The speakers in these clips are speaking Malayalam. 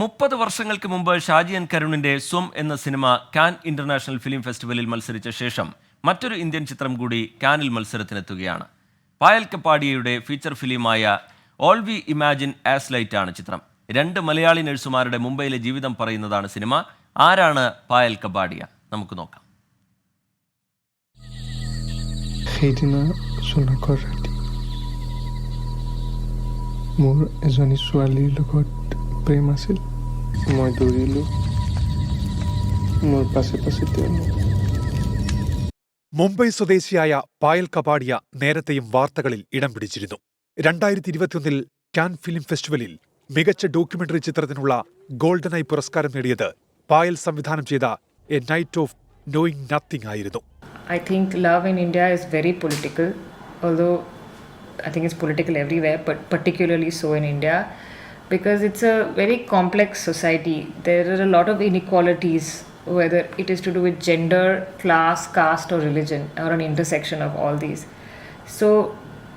മുപ്പത് വർഷങ്ങൾക്ക് മുമ്പ് ഷാജിയൻ കരുണിന്റെ സ്വം എന്ന സിനിമ കാൻ ഇന്റർനാഷണൽ ഫിലിം ഫെസ്റ്റിവലിൽ മത്സരിച്ച ശേഷം മറ്റൊരു ഇന്ത്യൻ ചിത്രം കൂടി കാനിൽ മത്സരത്തിനെത്തുകയാണ് പായൽ കപ്പാടിയയുടെ feature ഫിലിമായ all we imagine as light ആണ് ചിത്രം രണ്ട് മലയാളി നഴ്സുമാരുടെ മുംബൈയിലെ ജീവിതം പറയുന്നതാണ് സിനിമ ആരാണ് പായൽ കപ്പാടിയ നമുക്ക് നോക്കാം সেইদিনা জোনাকৰ ৰাতি মোৰ এজনী ছোৱালীৰ লগত প্ৰেম আছিল মই দৌৰিলোঁ মোৰ পাছে পাছে তেওঁ മുംബൈ സ്വദേശിയായ പായൽ കപാടിയ നേരത്തെയും വാർത്തകളിൽ ഇടം പിടിച്ചിരുന്നു രണ്ടായിരത്തി ഇരുപത്തിയൊന്നിൽ കാൻ ഫിലിം ഫെസ്റ്റിവലിൽ മികച്ച ഡോക്യുമെന്ററി ചിത്രത്തിനുള്ള ഗോൾഡൻ ഐ പുരസ്കാരം നേടിയത് പായൽ സംവിധാനം ചെയ്ത a night of knowing nothing ആയിരുന്നു I think love in India is very political, although I think it's political everywhere, but particularly so in India Because it's a very complex society. There are a lot of inequalities, whether it is to do with gender, class, caste, or religion, or an intersection of all these. So,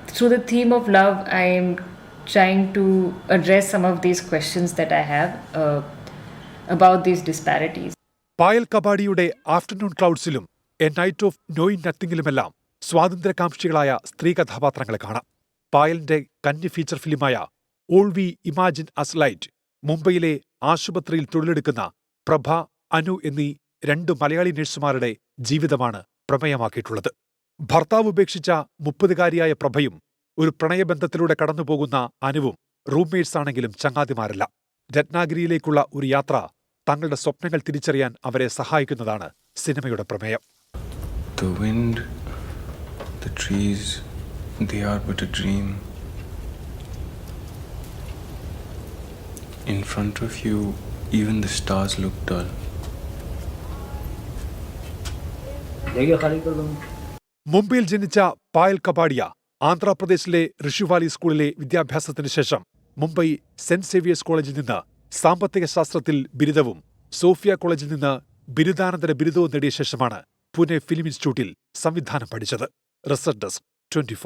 through the theme of love, I am trying to address some of these questions that I have uh, about these disparities. Payal കബാഡിയുടെ afternoon ക്ലൗഡ്സിലും എ നൈറ്റ് ഓഫ് നോയിങ് നത്തിങ്ങിലുമെല്ലാം സ്വാതന്ത്ര്യകാംക്ഷികളായ സ്ത്രീ കഥാപാത്രങ്ങളെ കാണാം പായലിന്റെ കന്നി feature ഫിലിമായ all we imagine as light മുംബൈയിലെ ആശുപത്രിയിൽ തൊഴിലെടുക്കുന്ന പ്രഭ അനു എന്നീ രണ്ട് മലയാളി നഴ്സുമാരുടെ ജീവിതമാണ് പ്രമേയമാക്കിയിട്ടുള്ളത്. ഭർത്താവ് ഉപേക്ഷിച്ച മുപ്പതുകാരിയായ പ്രഭയും ഒരു പ്രണയബന്ധത്തിലൂടെ കടന്നുപോകുന്ന അനുവും റൂംമേറ്റ്സ് ആണെങ്കിലും ചങ്ങാതിമാരല്ല. രത്നാഗിരിയിലേക്കുള്ള ഒരു യാത്ര തങ്ങളുടെ സ്വപ്നങ്ങൾ തിരിച്ചറിയാൻ അവരെ സഹായിക്കുന്നതാണ് സിനിമയുടെ പ്രമേയം. The wind, the trees, they are but a dream. In front of you, even the stars look dull. മുംബൈയിൽ ജനിച്ച പായൽ കപാടിയ ആന്ധ്രാപ്രദേശിലെ ഋഷിവാലി സ്കൂളിലെ വിദ്യാഭ്യാസത്തിന് ശേഷം മുംബൈ സെന്റ് സേവിയേഴ്സ് കോളേജിൽ നിന്ന് സാമ്പത്തിക ശാസ്ത്രത്തിൽ ബിരുദവും സോഫിയ കോളേജിൽ നിന്ന് ബിരുദാനന്തര ബിരുദവും നേടിയ ശേഷമാണ് പൂനെ ഫിലിം ഇൻസ്റ്റിറ്റ്യൂട്ടിൽ സംവിധാനം പഠിച്ചത്. Research desk twenty